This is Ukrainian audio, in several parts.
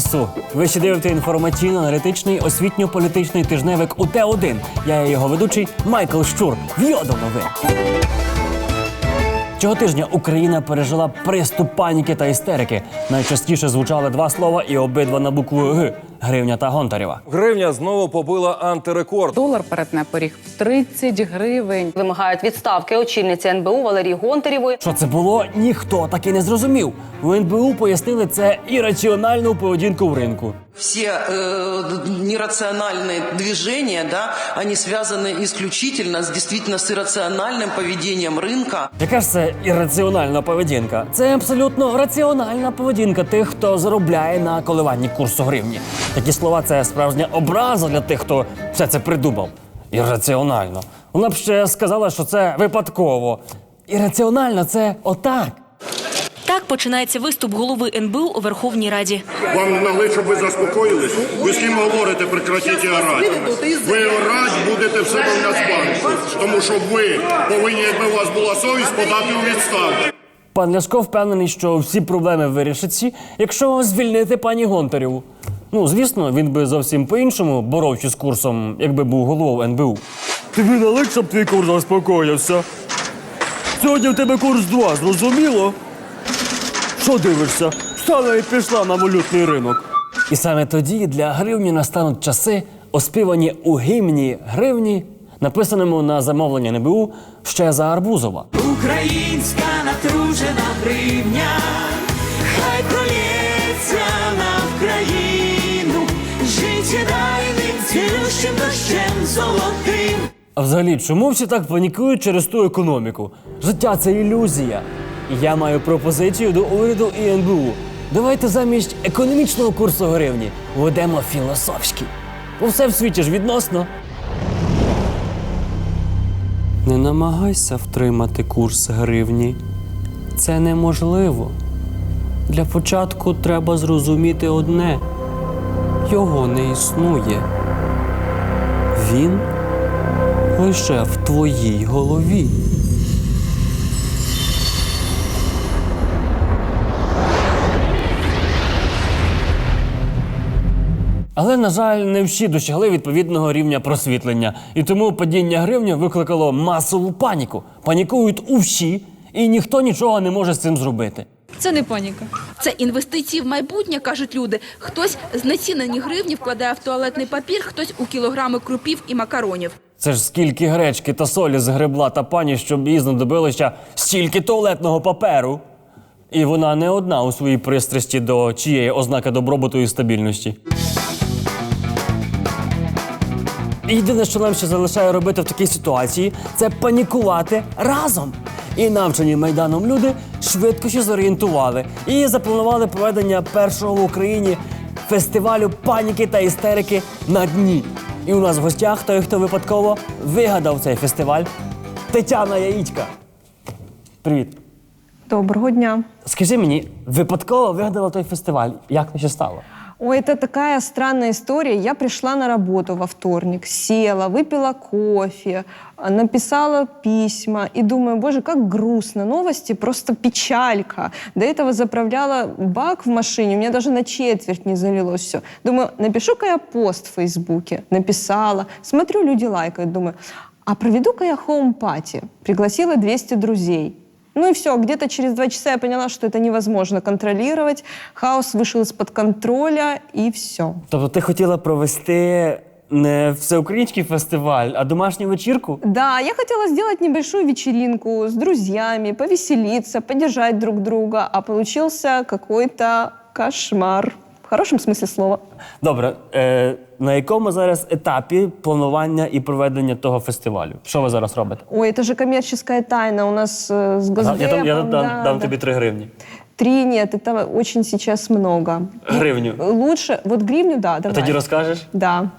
Слава Ви ще дивите інформаційно-аналітичний освітньо-політичний тижневик УТ-1. Я є його ведучий Майкл Щур. В'йодом новин. Цього тижня Україна пережила приступ паніки та істерики. Найчастіше звучали два слова і обидва на букву Г гривня та Гонтарєва. Гривня знову побила антирекорд. Долар перетне поріг в 30 гривень. Вимагають відставки очільниці НБУ Валерії Гонтарєвої. Що це було, ніхто так і не зрозумів. У НБУ пояснили це ірраціональну поведінку в ринку все э, нерациональные движения, да, они связаны исключительно с действительно с иррациональным поведением рынка. Яка ж це ірраціональна поведінка? Це абсолютно раціональна поведінка тих, хто заробляє на коливанні курсу гривні. Такі слова це справжня образа для тих, хто все це придумав. Ірраціонально. Вона б ще сказала, що це випадково. Ірраціонально це отак. Так починається виступ голови НБУ у Верховній Раді. Вам могли, щоб ви заспокоїлись? Ви з ким говорите, прекратіть орати. Ви орать будете в себе в Нацбанку, тому що ви повинні, якби у вас була совість, подати у відставку. Пан Ляшко впевнений, що всі проблеми вирішаться, якщо звільнити пані Гонтарєву. Ну, звісно, він би зовсім по-іншому боровся з курсом, якби був головою НБУ. Тобі налик, щоб твій курс заспокоївся. Сьогодні в тебе курс 2, зрозуміло? Що дивишся? Стала і пішла на валютний ринок. І саме тоді для гривні настануть часи, оспівані у гімні гривні, написаному на замовлення НБУ ще за Арбузова. Українська натружена гривня, хай пролється на Вкраїну, життєдайним цілющим дощем золотим. А взагалі, чому всі так панікують через ту економіку? Життя це ілюзія. Я маю пропозицію до уряду і НБУ. Давайте замість економічного курсу гривні введемо філософський. Бо все в світі ж відносно. Не намагайся втримати курс гривні. Це неможливо. Для початку треба зрозуміти одне: його не існує. Він лише в твоїй голові. Але, на жаль, не всі досягли відповідного рівня просвітлення, і тому падіння гривні викликало масову паніку. Панікують усі, і ніхто нічого не може з цим зробити. Це не паніка. Це інвестиції в майбутнє, кажуть люди. Хтось знецінені гривні вкладає в туалетний папір, хтось у кілограми крупів і макаронів. Це ж скільки гречки та солі згребла та пані, щоб їй знадобилося стільки туалетного паперу. І вона не одна у своїй пристрасті до чиєї ознаки добробуту і стабільності. Єдине, що нам ще залишає робити в такій ситуації, це панікувати разом. І навчені майданом люди швидко ще зорієнтували і запланували проведення першого в Україні фестивалю паніки та істерики на дні. І у нас в гостях той, хто випадково вигадав цей фестиваль Тетяна Яїчка. Привіт. Доброго дня. Скажи мені, випадково вигадала той фестиваль? Як це ще стало? Ой, это такая странная история. Я пришла на работу во вторник, села, выпила кофе, а, написала письма и думаю, боже, как грустно. Новости просто печалька. До этого заправляла бак в машине, у меня даже на четверть не залилось все. Думаю, напишу-ка я пост в Фейсбуке. Написала. Смотрю, люди лайкают. Думаю, а проведу-ка я хоум-пати. Пригласила 200 друзей. Ну и все, где-то через два часа я поняла, что это невозможно контролировать. Хаос вышел из-под контроля, и все. Тобто ти хотіла провести не всеукраїнський фестиваль, а домашню вечірку? Да, я хотела сделать небольшую вечеринку с друзьями, повеселиться, поддержать друг друга, а получился какой-то кошмар. В хорошем смысле слова. Добре, е, на якому зараз етапі планування і проведення того фестивалю? Що ви зараз робите? Ой, это же коммерческая тайна у нас э, с Ага, Госдепом. я там, я дам, да, дам да. тобі три гривні. Три нет, это очень сейчас много. Гривню. Лучше, вот гривню, да, А давай. тоді розкажеш? Да.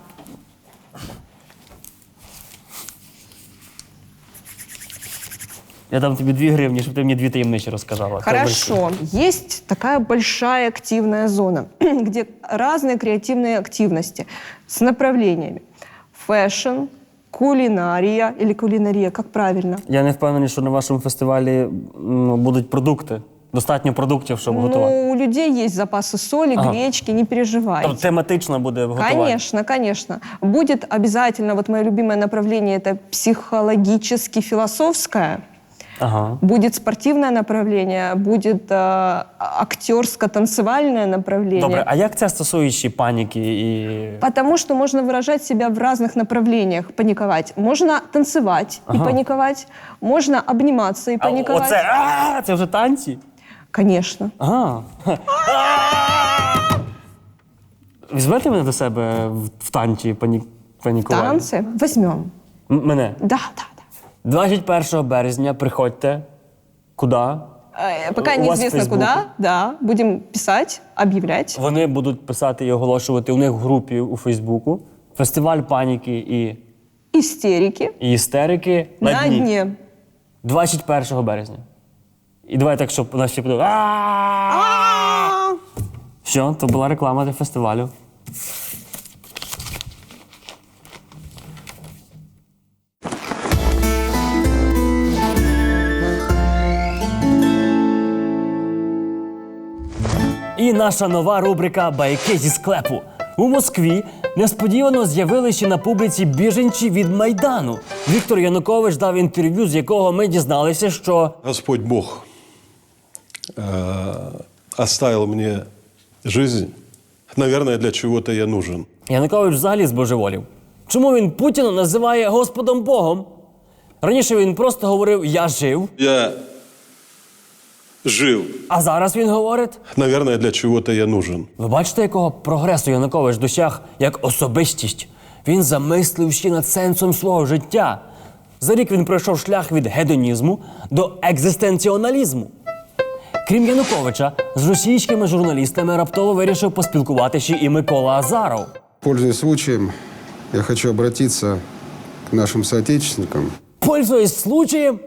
Я дам тобі дві гривні, щоб ти мені дві таємничі розказала. Хорошо. Есть такая большая активная зона, где разные креативные активности с направлениями. Фэшн, кулинария или кулинария, как правильно? Я не впевнений, що на вашому фестивалі м, будуть продукти. Достатньо продуктів, щоб готувати. Ну, у людей есть запасы соли, Ага. гречки, не переживайте. Тобто тематично буде готувати. Конечно, конечно. Будет обязательно, вот мое любимое направление, это психологически-философское. Ага. Будет спортивное направление, будет э, актерско-танцевальное направление. Добре, а як це стосується паніки і. Потому что можно выражать себя в разных направлениях, паниковать. Можно танцевать и паниковать, можно обниматься и А, паниковать. Оце, а, це вже танці? Конечно. Ага. Візьмете мене до себе в, в танці пані... панікування? Танцы возьмем. М- Мене. Да, да, да. 21 березня приходьте. Куди? Э, Пока У неизвестно куда, да, будем писать, объявлять. Вони будуть писати і оголошувати у них в групі у Фейсбуку. Фестиваль паніки і, Истерики і істерики на, на дні. дне. 21 березня. І давай так, щоб нас всі подумали. Що, то була реклама для фестивалю. Наша нова рубрика Байки зі склепу. У Москві несподівано з'явилися на публіці біженці від Майдану. Віктор Янукович дав інтерв'ю, з якого ми дізналися, що Господь Бог э, оставил мне жизнь. Наверное, для чего-то я нужен. Янукович взагалі збожеволів. Чому він Путіна називає Господом Богом? Раніше він просто говорив Я жив, Я жив. а зараз він говорить. Наверное, для чего-то я нужен. Ви бачите, якого прогресу Янукович досяг як особистість? Він замислився над сенсом свого життя. За рік він пройшов шлях від гедонізму до екзистенціоналізму. Крім Януковича, з російськими журналістами раптово вирішив поспілкуватися і Микола Азаров. Пользуясь случаем, я хочу обратиться к нашим соотечественникам. Пользуясь случаєм,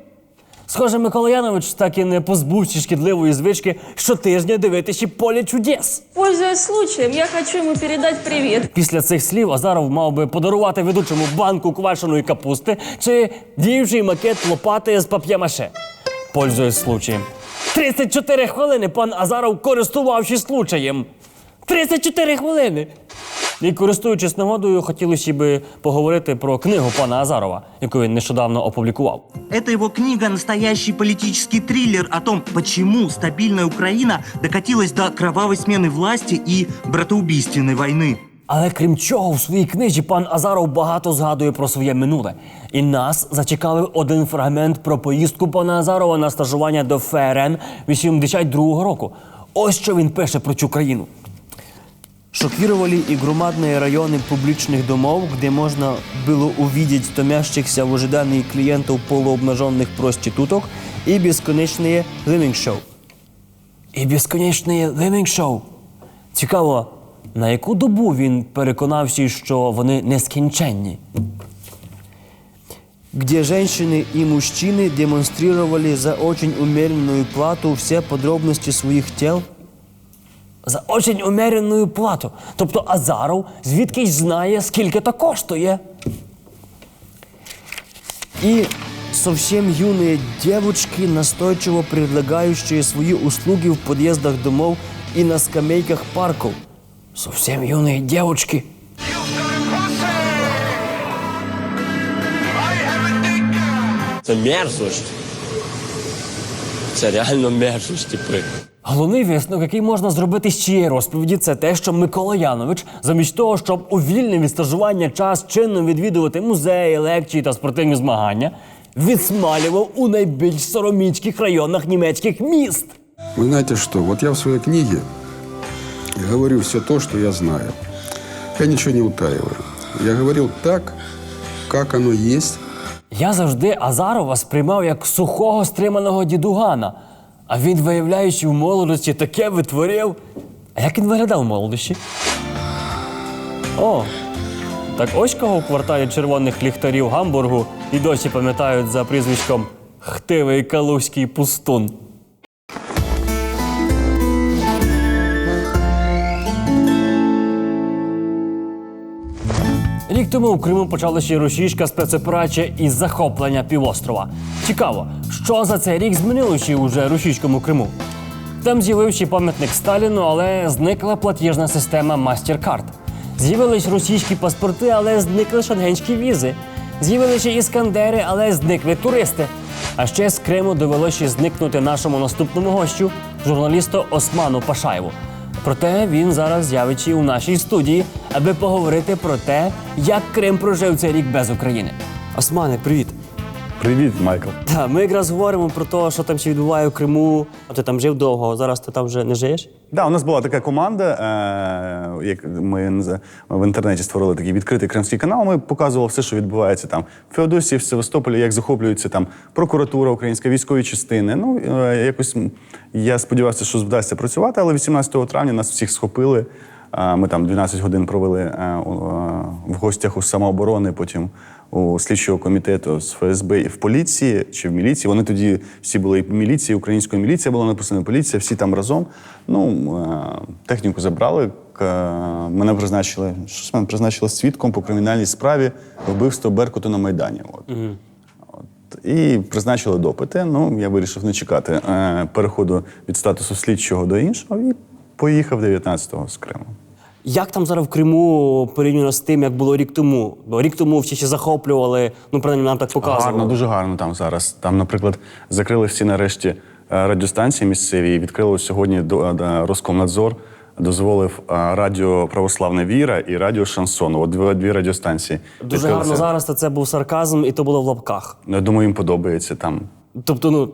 схоже, Микола Янович так і не позбувся шкідливої звички щотижня дивитися поле чудес. Пользуясь случаем, я хочу ему передать привет. Після цих слів Азаров мав би подарувати ведучому банку квашеної капусти чи діючий макет лопати з пап'ємаше. Пользуясь случаєм. 34 хвилини пан Азаров користувавшись случаєм. 34 хвилини. І користуючись нагодою, хотілося би поговорити про книгу пана Азарова, яку він нещодавно опублікував. Это его книга «Настоящий политический триллер» о том, почему стабильная Украина докатилась до кровавой смены власти и братоубийственной войны. Але крім чого, в своїй книжі пан Азаров багато згадує про своє минуле. І нас зацікавив один фрагмент про поїздку пана Азарова на стажування до ФРН 82-го року. Ось що він пише про цю країну. Шокировали и громадные районы публичных домов, где можно было увидеть томящихся в ожидании клиентов полуобнаженных проституток и бесконечные living-шоу. І безконечне living-шоу. Цікаво, на яку добу він переконався, що вони нескінченні? где женщины и мужчины демонстрировали за очень умеренную плату все подробности своих тел? За очень умеренную плату. Тобто Азаров звідкись знає, скільки то коштує. И совсем юные девочки, настойчиво предлагающие свои услуги в подъездах домов и на скамейках парков. Совсем юные девочки. Це мерзость. Це реально мерзость, типи. Головний висновок, який можна зробити з цієї розповіді, це те, що Микола Янович, замість того, щоб у вільний від стажування час чинно відвідувати музеї, лекції та спортивні змагання, відсмалював у найбільш сороміцьких районах німецьких міст. Вы знаете что, вот я в своей книге говорю все то, что я знаю. Я ничего не утаиваю. Я говорил так, как оно есть. Я завжди Азарова сприймав як сухого стриманого дідугана. А він, виявляючи в молодості, таке витворив. А як він виглядав в молодості? О, так ось кого в кварталі червоних ліхтарів Гамбургу і досі пам'ятають за прізвиськом Хтивий Калузький пустун. Рік тому в Криму почалася російська спецоперація із захоплення півострова. Цікаво, що за цей рік змінилося уже російському Криму. Там з'явився пам'ятник Сталіну, але зникла платіжна система MasterCard. З'явились російські паспорти, але зникли шенгенські візи. З'явилися іскандери, але зникли туристи. А ще з Криму довелося зникнути нашому наступному гостю, журналісту Осману Пашаєву. Проте він зараз з'явиться у нашій студії, аби поговорити про те, як Крим прожив цей рік без України. Османе, привіт. Привіт, Майкл. Так, ми якраз говоримо про те, що там ще відбуває в Криму. А ти там жив довго, зараз ти там вже не живеш? Да, у нас була така команда. Е, як ми в інтернеті створили такий відкритий кримський канал. Ми показували все, що відбувається там в Феодосії, в Севастополі, як захоплюється там прокуратура українська, військові частини. Ну е, якось я сподівався, що вдасться працювати, але 18 травня нас всіх схопили. Ми там 12 годин провели е, е, в гостях у самооборони, потім у слідчого комітету з ФСБ і в поліції чи в міліції. Вони тоді всі були і в міліції, українською міліція була написана поліція, всі там разом. Ну, е, техніку забрали. Мене призначили, щось мене призначили свідком по кримінальній справі вбивство Беркуту на Майдані. От. І призначили допити. Ну, я вирішив не чекати переходу від статусу слідчого до іншого і поїхав 19-го з Криму. Як там зараз в Криму порівняно з тим, як було рік тому? Бо рік тому всі ще захоплювали, ну принаймні нам так показували. Гарно, дуже гарно там зараз. Там, наприклад, закрили всі нарешті е, радіостанції місцеві і відкрили сьогодні е, Роскомнадзор. Дозволив е, радіо Православна Віра і радіо Шансон. От дві, дві радіостанції. Дуже відкрилися. гарно зараз, то це був сарказм, і то було в лапках. Я думаю, їм подобається там. Тобто, ну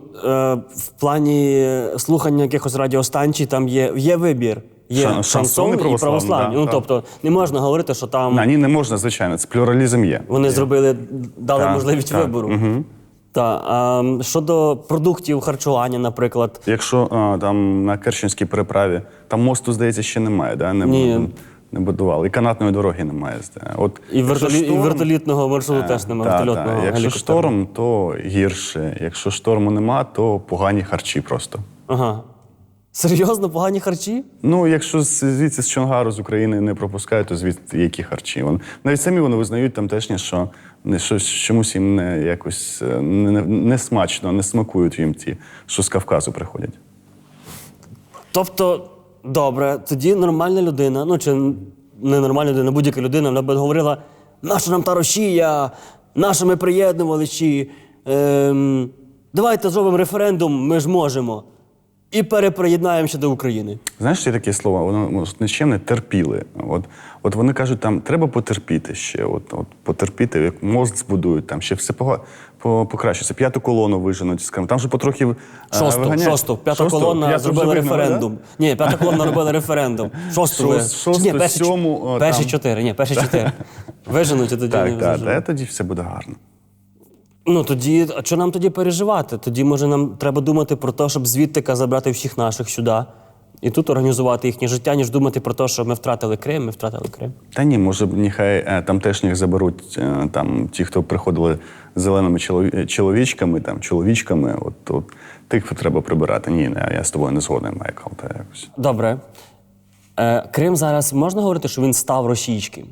в плані слухання якихось радіостанцій там є, є вибір. Є Шан- шансон, і православні, православні. да, ну так. тобто не можна говорити, що там На ні, не можна, звичайно. Це плюралізм є. вони зробили, дали Так, можливість так, вибору. мгм. Та а, щодо продуктів харчування, наприклад, Якщо а, там на Керченській переправі, там мосту, здається, ще немає, да? не, Ні. не будували. І канатної дороги немає. От, і, вертолі... і вертолітного маршруту Е, теж немає. та, вертольотного та. Якщо шторм, то гірше. Якщо шторму нема, то погані харчі просто. Ага. Серйозно, погані харчі? Ну, якщо звідси з Чонгару з України не пропускають, то звідти які харчі? Вони навіть самі вони визнають тамтешні, що не щось чомусь їм не якось е, не, не, не смачно, не смакують їм ті, що з Кавказу приходять. Тобто, добре, тоді нормальна людина, ну чи не нормальна людина, будь-яка людина, вона б говорила, наша нам та Росія, наша ми приєднували, чи ем, давайте зробимо референдум, ми ж можемо. І переприєднаємося до України. Знаєш, є таке слово, воно нічим терпіли. От, от вони кажуть, там треба потерпіти ще. От, от потерпіти, як мост збудують, там ще все пога- по, покращиться. П'яту колону виженуть з Криму. Там же потрохи е, Шосту, виганяють. шосту, п'ята Шосту? колона П'яту зробила референдум. да? Ні, п'ята колона робила референдум. Шосту, Шост- шосту, ні, перші, сьому, перші там. чотири, ні, перші чотири. Виженуть, і тоді не Так, так, заживуть. та, тоді все буде гарно. Ну тоді, а що нам тоді переживати? Тоді, може, нам треба думати про те, щоб звідтика забрати всіх наших сюди і тут організувати їхнє життя, ніж думати про те, що ми втратили Крим, ми втратили Крим. Та ні, може, нехай е, тамтешніх заберуть е, там ті, хто приходили зеленими чоловічками, там, чоловічками. От, от тих треба прибирати. Ні, не, я з тобою не згоден, Майкл. Та якось. Добре. Е, Крим зараз можна говорити, що він став російським?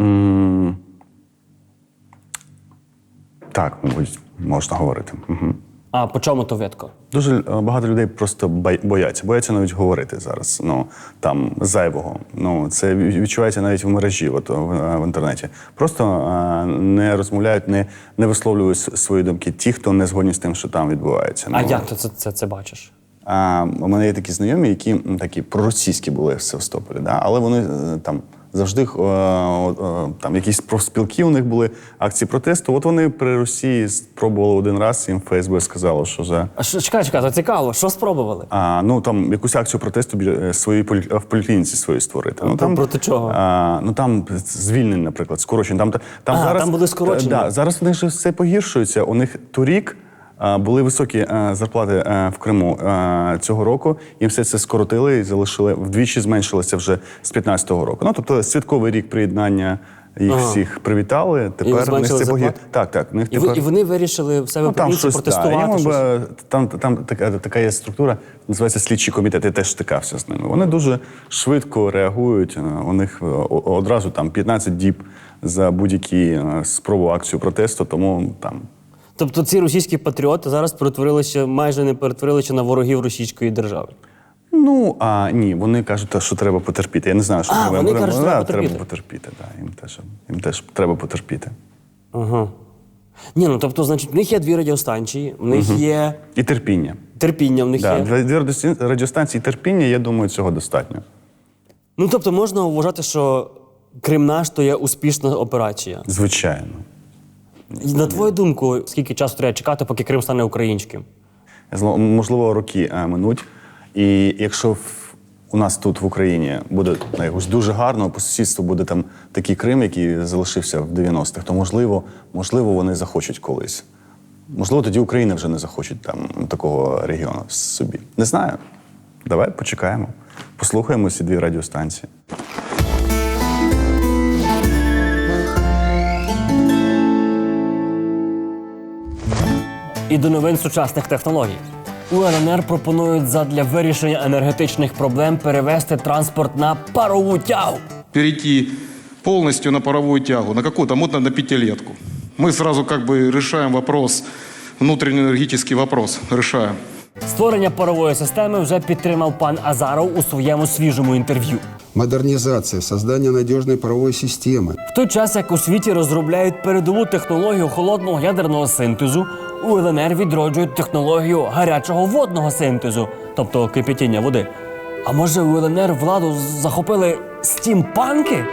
М, Так, мабуть, можна говорити. Угу. А по чому то видко? Дуже е, багато людей просто бояться, бояться навіть говорити зараз. Ну там зайвого. Ну це відчувається навіть в мережі, от, в, е, в інтернеті. Просто е, не розмовляють, не, не висловлюють свої думки. Ті, хто не згодні з тим, що там відбувається. А Ну, як ти це, це, це бачиш? А, у мене є такі знайомі, які такі проросійські були в Севастополі, да? але вони там завжди е, е, там якісь профспілки у них були акції протесту. От вони при Росії спробували один раз, їм ФСБ сказало, що за А що, чекай, чекай, то цікаво, що спробували? а, ну там якусь акцію протесту е, полі- в поліклініці своїй створити. Ну там проти чого? А, ну там звільнень, наприклад, скорочень. Там там А, зараз там були скорочення. Да, зараз в них же все погіршується. У них торік. Були високі е, зарплати е, в Криму е, цього року. Їм все це скоротили і залишили вдвічі зменшилося вже з 15-го року. Ну тобто святковий рік приєднання їх Ага. всіх привітали. Тепер в них це зарплати? Так, так. в них І, тепер... і вони вирішили в себе Ну, провінції да, протестувати. йому щось? там, там така, така є структура, називається слідчий комітет. Я теж стикався з ними. Вони дуже швидко реагують. У них одразу там 15 діб за будь-які спробу акцію протесту, тому там. Тобто ці російські патріоти зараз перетворилися, майже не перетворилися на ворогів російської держави. Ну а ні, вони кажуть, що треба потерпіти. Я не знаю, що А, треба. вони кажуть, що треба потерпіти. Треба потерпіти, да. їм, теж, їм теж треба потерпіти. Ага. Ні, ну тобто, значить, в них є дві радіостанції, в них Мгм. є І терпіння. терпіння, в них Да, є. Дві радіостанції терпіння, я думаю, цього достатньо. Ну тобто можна вважати, що Крим наш то є успішна операція. Звичайно. На твою думку, скільки часу треба чекати, поки Крим стане українським? Можливо, роки е, минуть. І якщо у нас тут в Україні буде ну, якось дуже гарно, по сусідству буде там такий Крим, який залишився в 90-х, то можливо, можливо, вони захочуть колись. Можливо, тоді Україна вже не захочуть там такого регіону собі. Не знаю. Давай почекаємо. Послухаємо ці дві радіостанції. І до новин сучасних технологій. У ЛНР пропонують задля вирішення енергетичних проблем перевести транспорт на парову тягу. перейти полностью на паровую тягу, на какую-то, модно на пятилетку. Мы сразу как бы решаем вопрос, внутренний энергетический вопрос решаем. Створення парової системи вже підтримав пан Азаров у своєму свіжому інтерв'ю. Модернизация, создание надежной паровой системы. В той час, як у світі розробляють передову технологію холодного ядерного синтезу, у ЛНР відроджують технологію гарячого водного синтезу, тобто кипятіння води. А може у ЛНР владу захопили стімпанки?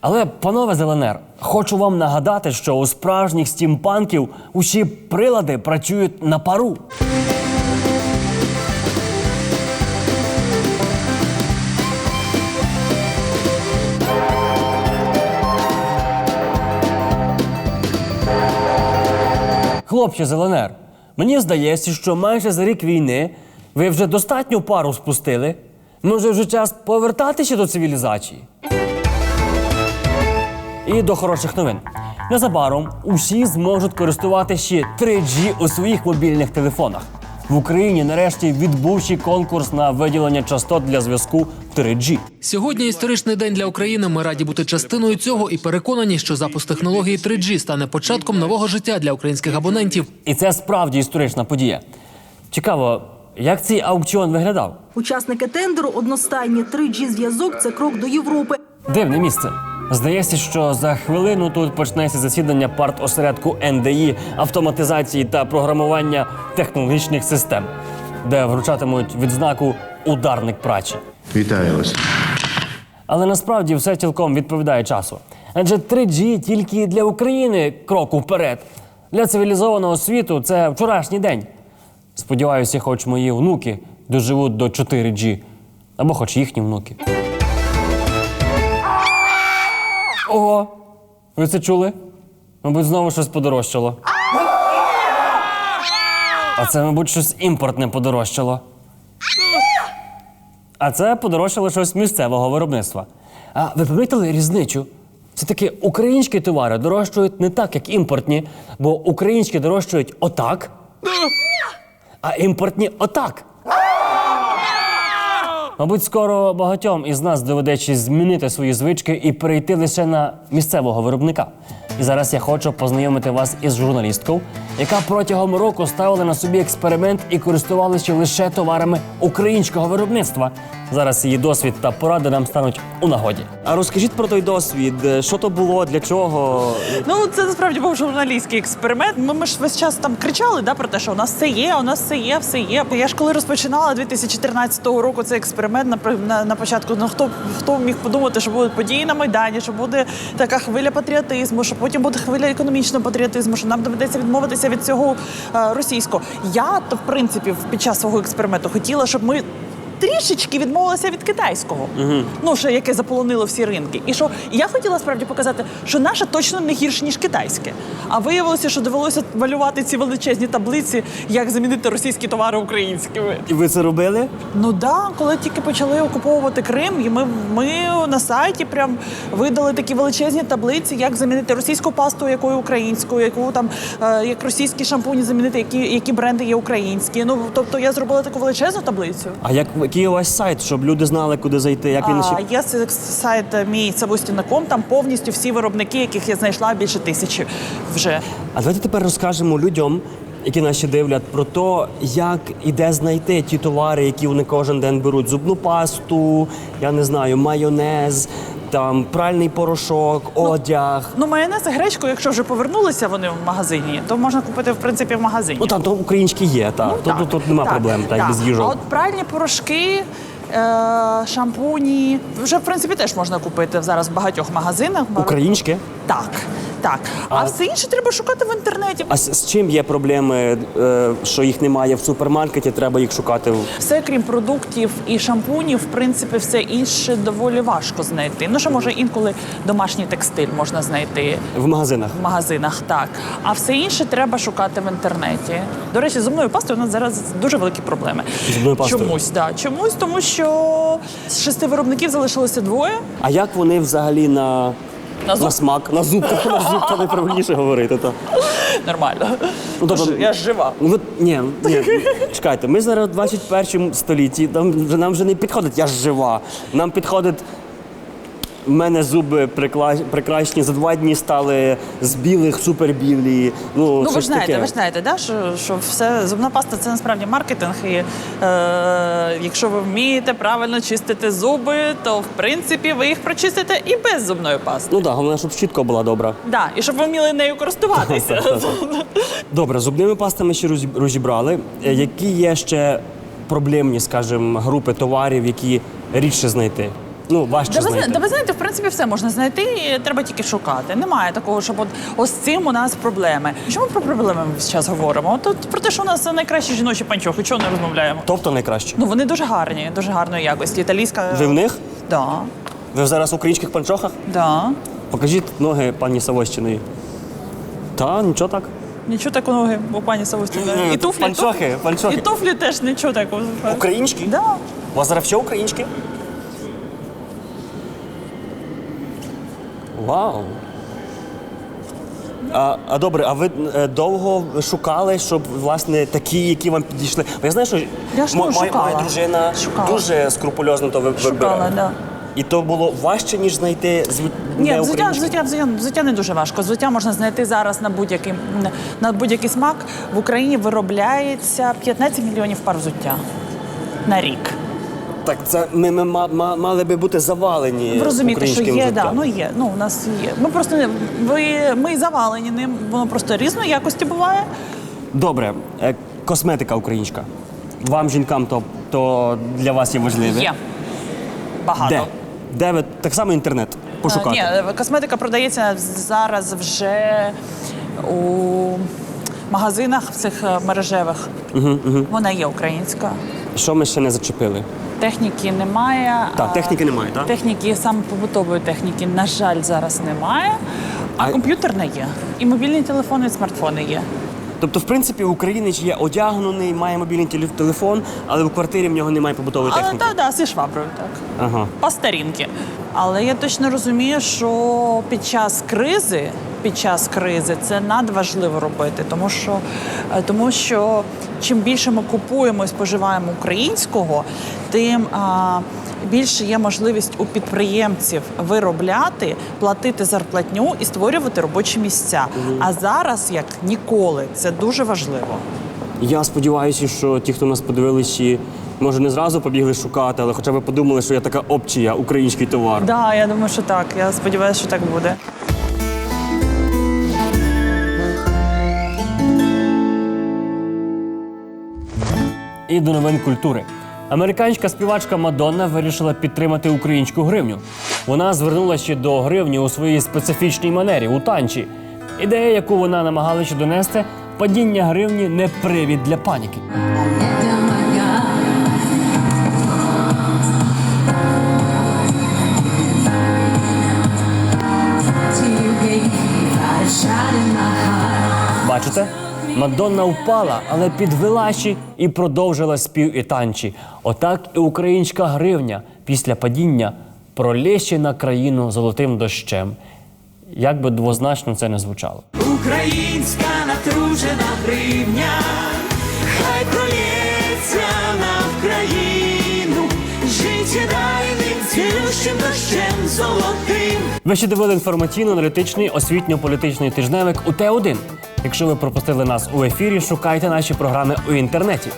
Але, панове з ЛНР, хочу вам нагадати, що у справжніх стімпанків усі прилади працюють на пару. Хлопці з ЛНР, мені здається, що майже за рік війни ви вже достатньо пару спустили. Може, вже час повертатися до цивілізації. І до хороших новин. Незабаром усі зможуть користуватися 3G у своїх мобільних телефонах. В Україні нарешті відбувши конкурс на виділення частот для зв'язку 3G. Сьогодні історичний день для України. Ми раді бути частиною цього і переконані, що запуск технології 3G стане початком нового життя для українських абонентів. І це справді історична подія. Цікаво, як цей аукціон виглядав? Учасники тендеру одностайні 3G зв'язок це крок до Європи. Дивне місце. Здається, що за хвилину тут почнеться засідання партосередку НДІ автоматизації та програмування технологічних систем, де вручатимуть відзнаку ударник прачі. Вітаю вас. Але насправді все цілком відповідає часу. Адже 3G тільки для України кроку вперед. Для цивілізованого світу це вчорашній день. Сподіваюся, хоч мої внуки доживуть до 4G, або хоч їхні внуки. Ого! Ви це чули? Мабуть, знову щось подорожчало. А це, мабуть, щось імпортне подорожчало. А це подорожчало щось місцевого виробництва. А ви помітили різницю? Це таки українські товари дорожчають не так, як імпортні, бо українські дорожчають отак, а імпортні отак. Мабуть, скоро багатьом із нас доведеться змінити свої звички і перейти лише на місцевого виробника. І зараз я хочу познайомити вас із журналісткою, яка протягом року ставила на собі експеримент і користувалася лише товарами українського виробництва. Зараз її досвід та поради нам стануть у нагоді. А розкажіть про той досвід, що то було, для чого? Ну, це насправді був журналістський експеримент. Ми, ми ж весь час там кричали да, про те, що у нас все є, у нас все є, все є. Я ж коли розпочинала 2014 року цей експеримент на, на, на початку, ну хто хто міг подумати, що будуть події на Майдані, що буде така хвиля патріотизму, що потім буде хвиля економічного патріотизму, що нам доведеться відмовитися від цього е, російського. Я то в принципі під час свого експерименту хотіла, щоб ми. Трішечки відмовилася від китайського, ну що яке заполонило всі ринки. І що я хотіла справді показати, що наше точно не гірше ніж китайське. А виявилося, що довелося малювати ці величезні таблиці, як замінити російські товари українськими. І ви це робили? Ну да, коли тільки почали окуповувати Крим, і ми, ми на сайті прям видали такі величезні таблиці, як замінити російську пасту, якою українською, яку там е, як російські шампуні замінити, які, які бренди є українські. Ну тобто я зробила таку величезну таблицю. А як, який у вас сайт, щоб люди знали, куди зайти, як він А, є сайт е, мій Савустіна.ком, там повністю всі виробники, яких я знайшла більше тисячі вже. А давайте тепер розкажемо людям, які нас ще дивлять, про те, як і де знайти ті товари, які вони кожен день беруть. Зубну пасту, я не знаю, майонез, там пральний порошок, одяг. Ну, майонез і гречку, якщо вже повернулися вони в магазині, то можна купити в принципі в магазині. Ну там то українські є, так. Ну, тут, тут, тут нема так, проблем, так, так. без А от пральні порошки, шампуні вже в принципі теж можна купити зараз в багатьох магазинах. Українське? Так, так. А, А- все інше треба шукати в інтернеті. А з, з чим є проблеми, е, що їх немає в супермаркеті, треба їх шукати. Все, крім продуктів і шампунів, в принципі, все інше доволі важко знайти. Ну, що може інколи домашній текстиль можна знайти В магазинах. в магазинах, так. А все інше треба шукати в інтернеті. До речі, зубною пастою у нас зараз дуже великі проблеми. З зубною пастою? Чомусь, да. Чомусь, тому що з шести виробників залишилося двоє. А як вони взагалі на, На зуб? смак, на зуб, на зуб, то найправильніше говорити. То. Нормально. Ну, тобто- Тож я ж жива. Ну, ви- ні, ні, чекайте, ми зараз в 21 столітті, нам, вже- нам вже не підходить, я ж жива. Нам підходить. У мене зуби прикла... прекрасні за два дні стали з білих супербілі. Ну, Ну, ви ж знаєте, таке. ви ж знаєте, да, що, що все зубна паста це насправді маркетинг. І е, якщо ви вмієте правильно чистити зуби, то в принципі ви їх прочистите і без зубної пасти. Ну так, головне, щоб щітка була добра. Да, і щоб ви вміли нею користуватися. Добре, зубними пастами ще розібрали. Е, Які є ще проблемні, скажімо, групи товарів, які рідше знайти? Ну, важче Та ви, зна- знайти. та ви знаєте, в принципі, все можна знайти, і треба тільки шукати. Немає такого, щоб от ось з цим у нас проблеми. Чому про проблеми ми зараз говоримо? От Тут про те, що у нас найкращі жіночі панчохи, чого не розмовляємо? Тобто найкраще. Ну вони дуже гарні, дуже гарної якості. Італійська. Ви в них? Да. Ви зараз в українських панчохах? Да. Покажіть ноги пані Савощиної. Та, нічого так. Нічого такого ноги у пані Савустіна. Ні, І туфлі, панчохи, туфлі- панчохи. І туфлі теж нічого такого. Українські? Да. У вас зараз все українське? Вау. А, а добре, а ви е, довго шукали, щоб власне такі, які вам підійшли? Бо я знаю, що Я ж, мо- ну, моя, шукала. моя дружина Шукала. дуже скрупульозно то ви- Шукала, вибирає. да. І то було важче, ніж знайти зву... Ні, не взуття, українське? взуття, взуття, взуття не дуже важко. Взуття можна знайти зараз на будь-який на будь-який смак. В Україні виробляється 15 мільйонів пар взуття на рік. Так, це ми, ми ма- ма- мали би бути завалені. Ви розумієте, що є, да, ну є. Ну у нас є. Ми просто не ви ми завалені ним. Воно просто різної якості буває. Добре, е, косметика українська. Вам, жінкам, то, то для вас є важливе. Є багато. Де? Де ви так само інтернет пошукати? Е, Ні, косметика продається зараз вже у магазинах цих е, мережевих. Угу, угу. Вона є українська. Що ми ще не зачепили? Техніки немає. Так, техніки немає, так? Техніки, саме побутової техніки, на жаль, зараз немає. А, А- комп'ютерна є. І мобільні телефони, і смартфони є. Тобто, в принципі, українець є одягнений, має мобільний телефон, але в квартирі в нього немає побутової Але техніки. так, да, зі шваброю, так. Ага. По старінки. Але я точно розумію, що під час кризи, під час кризи це надважливо робити, тому що, е, тому що чим більше ми купуємо і споживаємо українського, тим а, більше є можливість у підприємців виробляти, платити зарплатню і створювати робочі місця. А зараз, як ніколи, це дуже важливо. Я сподіваюся, що ті, хто нас подивилися, може не зразу побігли шукати, але хоча б подумали, що я така опція, український товар. Так, да, я думаю, що так. Я сподіваюся, що так буде. І до новин культури. Американська співачка Мадонна вирішила підтримати українську гривню. Вона звернулася до гривні у своїй специфічній манері у танчі. Ідея, яку вона намагалася донести, падіння гривні не привід для паніки. Бачите? Мадонна впала, але підвела ще і продовжила спів і танчі. Отак і українська гривня після падіння пролєще на країну золотим дощем. Як би двозначно це не звучало. Українська натружена гривня, цілющим дощем золотим. Ви ще дивили інформаційно-аналітичний освітньо-політичний тижневик у Т1. Якщо ви пропустили нас у ефірі, шукайте наші програми у інтернеті.